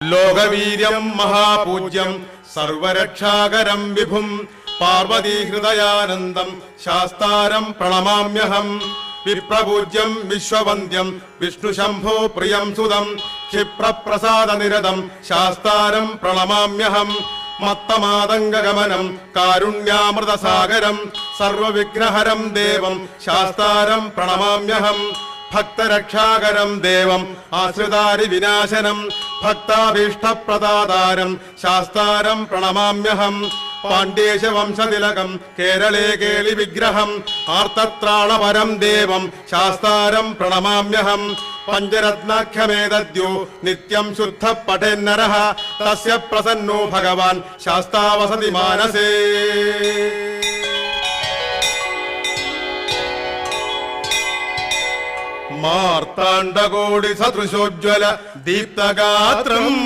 ലോകവീര്യം മഹാപൂജ്യം സർവരക്ഷാകരം വിഭും പാർവതീഹൃദയാനന്ദം ശാസ്താരം പ്രണമാമ്യഹം. വിപ്രപൂജ്യം വിശ്വവന്ദ്യം വിഷ്ണുശംഭോ പ്രിയം സുതം ക്ഷിപ്രപ്രസാദനിരതം ശാസ്താരം പ്രണമാമ്യഹം. മത്തമാതംഗമനം കാരുണ്യാമൃതസാഗരം സർവവിഘ്നഹരം ദേവം ശാസ്താരം പ്രണമാമ്യഹം. ഭക്തരക്ഷാകരം ദേവം ആശ്രിതാരി വിനാശനം ഭക്താഭീഷ്ടപ്രദാതാരം ശാസ്താരം പ്രണമാമ്യഹം പാണ്ഡ്യേശ വംശതിലകം കേരളേ കേളി വിഗ്രഹം ആർത്തത്രാളപരം ദേവം ശാസ്താരം പ്രണമാമ്യഹം പഞ്ചരത്നാഖ്യമേതദ്യോ നിത്യം ശുദ്ധ പഠേന്നരഹ തസ്യ പ്രസന്നോ ഭഗവാൻ ശാസ്താവസതി മാനസേ. മാർത്താണ്ഡകോടി സദൃശോജ്വല ദീപ്തഗാത്രം.